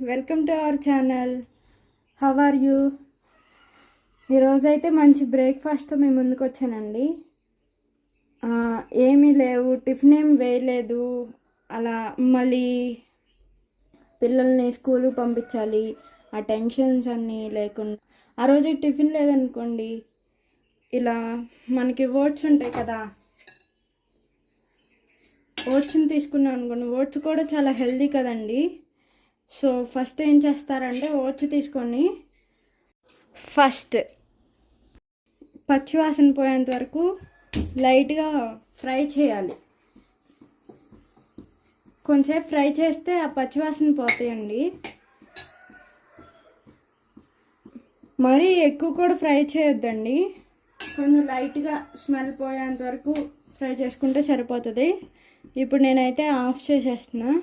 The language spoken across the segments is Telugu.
Welcome to our channel. How are you ఈరోజైతే మంచి బ్రేక్ఫాస్ట్తో మేము ముందుకు వచ్చానండి ఏమీ లేవు టిఫిన్ ఏం వేయలేదు. అలా మళ్ళీ పిల్లల్ని స్కూల్కి పంపించాలి ఆ టెన్షన్స్ అన్నీ లేకుండా. ఆ రోజు టిఫిన్ లేదనుకోండి ఇలా మనకి ఓట్స్ ఉంటాయి కదా. ఓట్స్ని తీసుకున్నాం అనుకోండి ఓట్స్ కూడా చాలా హెల్దీ కదండి. సో ఫస్ట్ ఏం చేస్తారంటే ఓట్స్ తీసుకొని ఫస్ట్. పచ్చివాసన పోయేంత వరకు లైట్గా ఫ్రై చేయాలి. కొంచెంసేపు ఫ్రై చేస్తే ఆ పచ్చివాసన పోతాయండి. మరీ ఎక్కువ కూడా ఫ్రై చేయొద్దండి. కొంచెం లైట్గా స్మెల్ పోయేంత వరకు ఫ్రై చేసుకుంటే సరిపోతుంది. ఇప్పుడు నేనైతే ఆఫ్ చేసేస్తున్నా.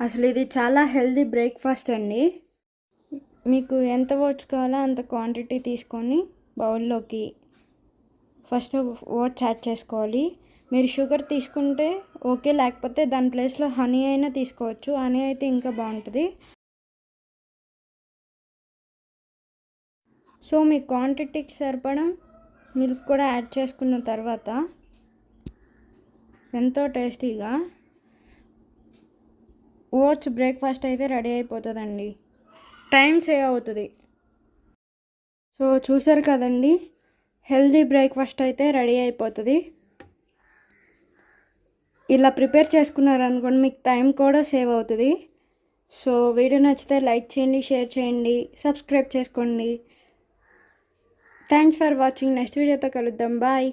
అసలు ఇది చాలా హెల్దీ బ్రేక్ఫాస్ట్ అండి. మీకు ఎంత ఓట్స్ కావాలో అంత క్వాంటిటీ తీసుకొని బౌల్లోకి ఫస్ట్ ఓట్స్ యాడ్ చేసుకోవాలి. మీరు షుగర్ తీసుకుంటే ఓకే లేకపోతే దాని ప్లేస్లో హనీ అయినా తీసుకోవచ్చు. హనీ అయితే ఇంకా బాగుంటుంది. సో మీ క్వాంటిటీకి సరిపడం మిల్క్ కూడా యాడ్ చేసుకున్న తర్వాత ఎంతో టేస్టీగా ఓట్స్ బ్రేక్ఫాస్ట్ అయితే రెడీ అయిపోతుందండి. టైం సేవ్ అవుతుంది. సో చూసారు కదండి హెల్దీ బ్రేక్ఫాస్ట్ అయితే రెడీ అయిపోతుంది. ఇలా ప్రిపేర్ చేసుకున్నారనుకోండి మీకు టైం కూడా సేవ్ అవుతుంది. సో వీడియో నచ్చితే లైక్ చేయండి షేర్ చేయండి సబ్స్క్రైబ్ చేసుకోండి. Thanks for watching. నెక్స్ట్ వీడియోతో కలుద్దాం. బాయ్.